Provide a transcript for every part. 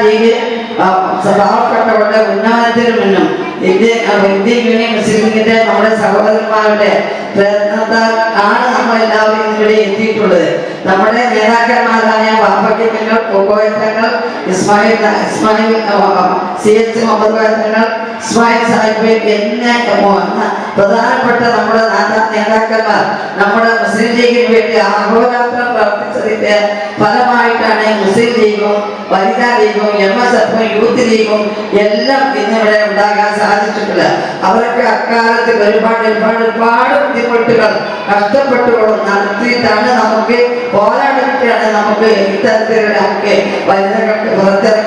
League ആ, പാവപ്പെട്ടവരുടെ ഉന്നമനത്തിനു മുന്നും India union മുസ്ലിം നമ്മുടെ സഹോദരന്മാരുടെ പ്രയത്നത്താൽ ആണ് നമ്മൾ എല്ലാവരും ഇവിടെ എത്തിയിട്ടുള്ളത്. നമ്മുടെ നേതാക്കന്മാരായ വാപ്പയ്ക്കങ്ങൾ കോക്കോയത്തങ്ങൾ ഇസ്മായിൽ ഇസ്മായിൽ സി എച്ച് മുഹമ്മദ് കോയത്തങ്ങൾ ഇസ്മായിൽ സാഹിബ് എന്നെ പ്രധാനപ്പെട്ട നമ്മുടെ നേതാ- നേതാക്കന്മാർ നമ്മുടെ മുസ്ലിം ലീഗിന് വേണ്ടി അഹോരാത്രം പ്രവർത്തിച്ചതിന്റെ ഫലമായിട്ടാണ് മുസ്ലിം ലീഗും വനിതാ ലീഗും എം എസ് എഫും യൂത്ത് ലീഗും എല്ലാം ഇന്നിവിടെ ഉണ്ടാകാൻ സാധിച്ചിട്ടുള്ളത്. അവരൊക്കെ അക്കാലത്ത് ഒരുപാട് ഒരുപാട് ഒരുപാട് ബുദ്ധിമുട്ടുകൾ കഷ്ടപ്പെട്ടുകളും നടത്തിയിട്ടാണ് നമുക്ക് പോരാടിയിട്ടാണ് നമുക്ക് ഇത്തരത്തിലുള്ള നമുക്ക് വനിതകൾക്ക് പുറത്തിറങ്ങാനും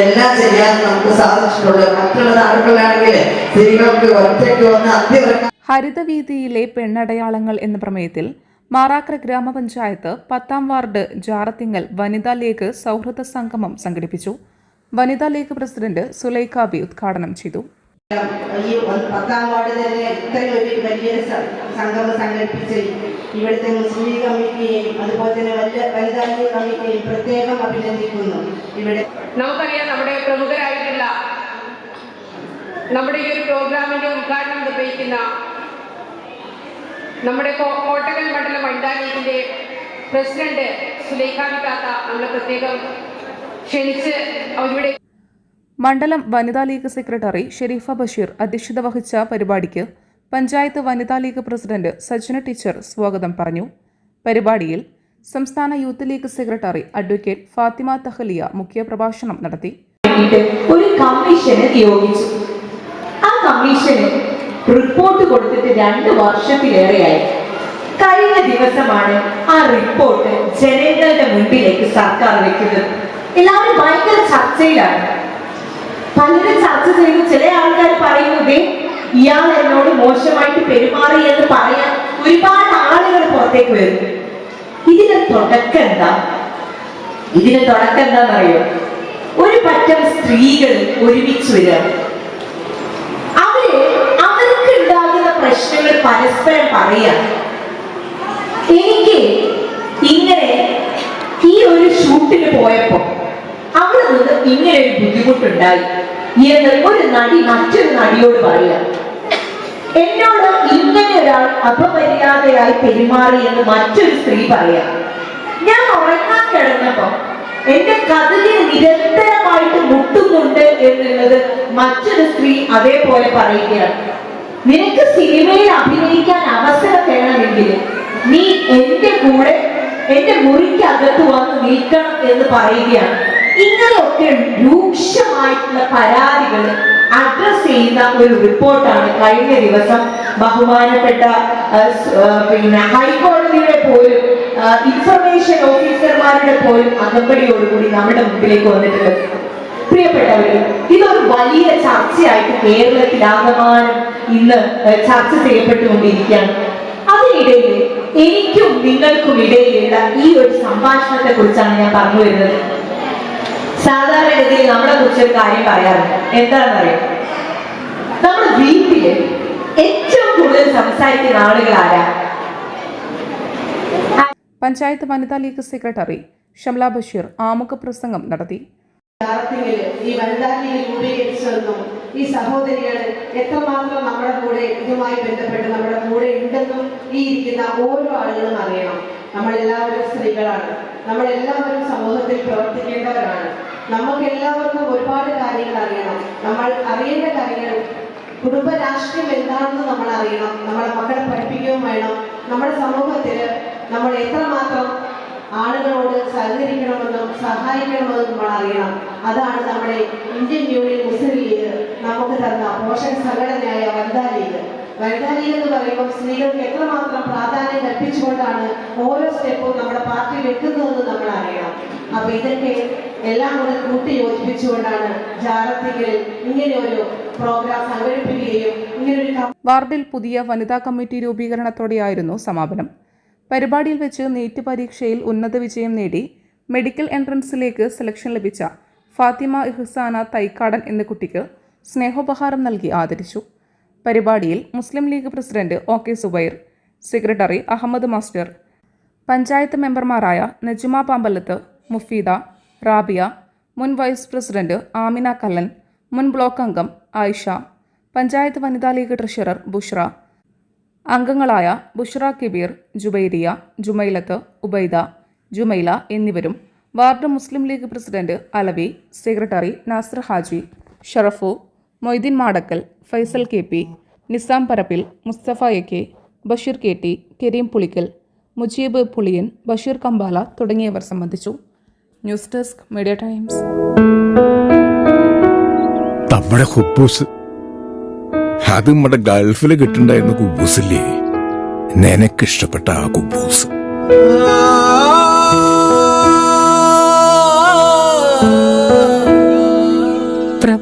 എല്ലാം ചെയ്യാൻ നമുക്ക് സാധിച്ചിട്ടുള്ളത് മറ്റുള്ള നാടുകളിലാണെങ്കിൽ സ്ത്രീകൾക്ക് ഒറ്റയ്ക്ക് വന്ന് അന്തിറങ്ങാൻ ഹരിതവീതിയിലെ പെണ്ണടയാളങ്ങൾ എന്ന പ്രമേയത്തിൽ മാറാക്ര ഗ്രാമപഞ്ചായത്ത് പത്താം വാർഡ് ജാറത്തിങ്ങൽ വനിതാ ലീഗ് സൗഹൃദ സംഗമം സംഘടിപ്പിച്ചു. വനിതാ ലീഗ് പ്രസിഡന്റ് സുലൈഖാബി ഉദ്ഘാടനം ചെയ്തു. ഈ പത്താം വാർഡ് തന്നെ ഇത്രയും ഒരു വലിയ സംഘം സംഘടിപ്പിച്ച് ഇവിടുത്തെ മുസ്ലിം ലീഗ് കമ്മിറ്റിയെയും അതുപോലെ തന്നെ വലിയ വനിതാ ലീഗ് കമ്മിറ്റിയെയും പ്രത്യേകം അഭിനന്ദിക്കുന്നു. ഇവിടെ നമുക്കറിയാം നമ്മുടെ പ്രമുഖരായിട്ടുള്ള നമ്മുടെ ഈ ഒരു പ്രോഗ്രാമിന്റെ ഉദ്ഘാടനം നിർവഹിക്കുന്ന നമ്മുടെ കോട്ടകൽ മണ്ഡലം വനിതാ ലീഗിന്റെ പ്രസിഡന്റ് സുലേഖ വികാത്ത നമ്മളെ പ്രത്യേകം ക്ഷണിച്ച് അവരുടെ മണ്ഡലം വനിതാ ലീഗ് സെക്രട്ടറി ഷെരീഫ ബഷീർ അധ്യക്ഷത വഹിച്ച പരിപാടിക്ക് പഞ്ചായത്ത് വനിതാ ലീഗ് പ്രസിഡന്റ് സജ്ന ടീച്ചർ സ്വാഗതം പറഞ്ഞു. പരിപാടിയിൽ സംസ്ഥാന Youth League secretary advocate Fathima Thahaliya മുഖ്യപ്രഭാഷണം നടത്തി. ഒരു കമ്മീഷനെ നിയോഗിച്ചു. ആ കമ്മീഷന് റിപ്പോർട്ട് കൊടുത്തിട്ട് രണ്ട് വർഷത്തിലേറെയായി. കഴിഞ്ഞ ദിവസമാണ് ആ റിപ്പോർട്ട് ജനങ്ങളുടെ മുൻപിലേക്ക് സർക്കാർ വെക്കുന്നത്. എല്ലാവരും ഭയങ്കര ചർച്ചയിലാണ്. പലരും ചർച്ച ചെയ്ത് ചില ആൾക്കാർ പറയുന്നത് ഇയാൾ എന്നോട് മോശമായിട്ട് പെരുമാറി എന്ന് പറയാൻ ഒരുപാട് ആളുകൾ പുറത്തേക്ക് വരും. ഇതിന്റെ തുടക്കം എന്താ? ഇതിന് തുടക്കം എന്താണെന്നറിയോ? ഒരു പറ്റം സ്ത്രീകൾ ഒരുമിച്ച് വരിക. അവർ അവർക്ക് ഉണ്ടാകുന്ന പ്രശ്നങ്ങൾ പരസ്പരം പറയാം എനിക്ക് ഇങ്ങനെ ഈ ഒരു ഷൂട്ടിന് പോയപ്പോ നിന്ന് ഇങ്ങനെ ഒരു ബുദ്ധിമുട്ടുണ്ടായി. എന്ന് ഒരു നടി മറ്റൊരു നടിയോട് പറയാം എന്നോട് ഇങ്ങനെ ഒരാൾ അപമര്യാദയായി പെരുമാറി എന്ന് മറ്റൊരു സ്ത്രീ പറയാം ഞാൻ ഉറങ്ങാൻ കിടന്നപ്പോ എന്റെ കഥകിന് നിരന്തരമായിട്ട് മുട്ടുന്നുണ്ട് എന്നുള്ളത് മറ്റൊരു സ്ത്രീ അതേപോലെ പറയുകയാണ്. നിനക്ക് സിനിമയിൽ അഭിനയിക്കാൻ അവസരം വേണമെങ്കിൽ നീ എന്റെ കൂടെ എന്റെ മുറിക്കകത്ത് വന്ന് നിൽക്കണം എന്ന് പറയുകയാണ്. ഇങ്ങനെയൊക്കെ രൂക്ഷമായിട്ടുള്ള പരാതികൾ അഡ്രസ് ചെയ്യുന്ന ഒരു റിപ്പോർട്ടാണ്. കഴിഞ്ഞ ദിവസം ബഹുമാനപ്പെട്ട പിന്നെ ഹൈക്കോടതിയുടെ പോലും ഇൻഫർമേഷൻ ഓഫീസർമാരുടെ പോലും അകമ്പടിയോടുകൂടി നമ്മുടെ മുമ്പിലേക്ക് വന്നിട്ടുള്ളത് പ്രിയപ്പെട്ടവര് ഇതൊരു വലിയ ചർച്ചയായിട്ട് കേരളത്തിലാകമാനം ഇന്ന് ഏഹ്, ചർച്ച ചെയ്യപ്പെട്ടുകൊണ്ടിരിക്കുകയാണ്. അതിനിടയിൽ എനിക്കും നിങ്ങൾക്കും ഇടയിലുള്ള ഈ ഒരു സംഭാഷണത്തെ കുറിച്ചാണ് ഞാൻ പറഞ്ഞു വരുന്നത്. സാധാരണഗതിയിൽ നമ്മളെ കുറിച്ച് ഒരു കാര്യം പറയാറുണ്ട്. എന്താണെന്നറിയോ? നമ്മുടെ വീട്ടിൽ ഏറ്റവും കൂടുതൽ സംസാരിക്കുന്ന ആളുകൾ ആരാ? പഞ്ചായത്ത് വനിതാ ലീഗ് സെക്രട്ടറി ഷംല ബഷീർ ആമുഖ പ്രസംഗം നടത്തി. ഈ വനിതാ ലീഗ് രൂപീകരിച്ചതെന്നും ഈ സഹോദരികൾ എത്രമാത്രം നമ്മുടെ കൂടെ ഇതുമായി ബന്ധപ്പെട്ട് നമ്മുടെ കൂടെ ഉണ്ടെന്നും ഈ ഇരിക്കുന്ന ഓരോ ആളുകളും അറിയണം. നമ്മളെല്ലാവരും സ്ത്രീകളാണ്. നമ്മളെല്ലാവരും സമൂഹത്തിൽ പ്രവർത്തിക്കേണ്ടവരാണ്. നമുക്ക് എല്ലാവർക്കും ഒരുപാട് കാര്യങ്ങൾ അറിയണം. നമ്മൾ അറിയേണ്ട കാര്യങ്ങൾ കുടുംബ രാഷ്ട്രീയം എന്താണെന്ന് നമ്മൾ അറിയണം. നമ്മളെ മക്കളെ പഠിപ്പിക്കുകയും വേണം. നമ്മുടെ സമൂഹത്തിൽ നമ്മൾ എത്രമാത്രം ആളുകളോട് സഹകരിക്കണമെന്നും സഹായിക്കണമെന്നും നമ്മൾ അറിയണം. അതാണ് നമ്മുടെ ഇന്ത്യൻ യൂണിയൻ മുസ്ലിം ലീഗ് നമുക്ക് തന്ന പോഷക സംഘടനയായ വനിതാ ലീഗ്. വനിതാ എന്ന് പറയുമ്പോൾ സ്ത്രീകൾക്ക് എത്രമാത്രം പ്രാധാന്യം കൽപ്പിച്ചുകൊണ്ടാണ് ഓരോ സ്റ്റെപ്പും നമ്മുടെ പാർട്ടി വെക്കുന്നതെന്ന് നമ്മൾ അറിയണം. അപ്പൊ ഇതൊക്കെ എല്ലാം കൂടെ കൂട്ടി യോജിപ്പിച്ചുകൊണ്ടാണ് ജാറത്തിങ്കിൽ ഇങ്ങനെ ഒരു പ്രോഗ്രാം സംഘടിപ്പിക്കുകയും ഇങ്ങനൊരു വാർഡിൽ പുതിയ വനിതാ കമ്മിറ്റി രൂപീകരണത്തോടെയായിരുന്നു സമാപനം. പരിപാടിയിൽ വെച്ച് നീറ്റ് പരീക്ഷയിൽ ഉന്നത വിജയം നേടി മെഡിക്കൽ എൻട്രൻസിലേക്ക് സെലക്ഷൻ ലഭിച്ച ഫാത്തിമ ഇഹ്സാന തൈക്കാടൻ എന്ന കുട്ടിക്ക് സ്നേഹോപഹാരം നൽകി ആദരിച്ചു. പരിപാടിയിൽ Muslim League president O K Zubair secretary Ahmed master panchayat മെമ്പർമാരായ നജുമ പാമ്പലത്ത് മുഫീദ റാബിയ മുൻ വൈസ് പ്രസിഡന്റ് ആമിന കല്ലൻ മുൻ ബ്ലോക്ക് അംഗം ആയിഷ പഞ്ചായത്ത് വനിതാ ലീഗ് ട്രഷറർ ബുഷ്ര അംഗങ്ങളായ ബുഷ്ര കിബീർ ജുബൈരിയ ജുമൈലത്ത് ഉബൈദ ജുമൈല എന്നിവരും ward Muslim League president Alavi secretary Nasar Haji Sharafu Moideen Madakkal Faisal K P Nizam Parappil Mustafa A K Basheer K T Kareem Pulikkal Mujeeb Puliyan Basheer Kambala തുടങ്ങിയവർ സംബന്ധിച്ചു. News desk media times. നമ്മുടെ കുബൂസ് അത് നമ്മുടെ ഗൾഫിൽ കിട്ടുണ്ടായിരുന്ന കുബൂസില്ലേ നിനക്കിഷ്ടപ്പെട്ട ആ കുബൂസ്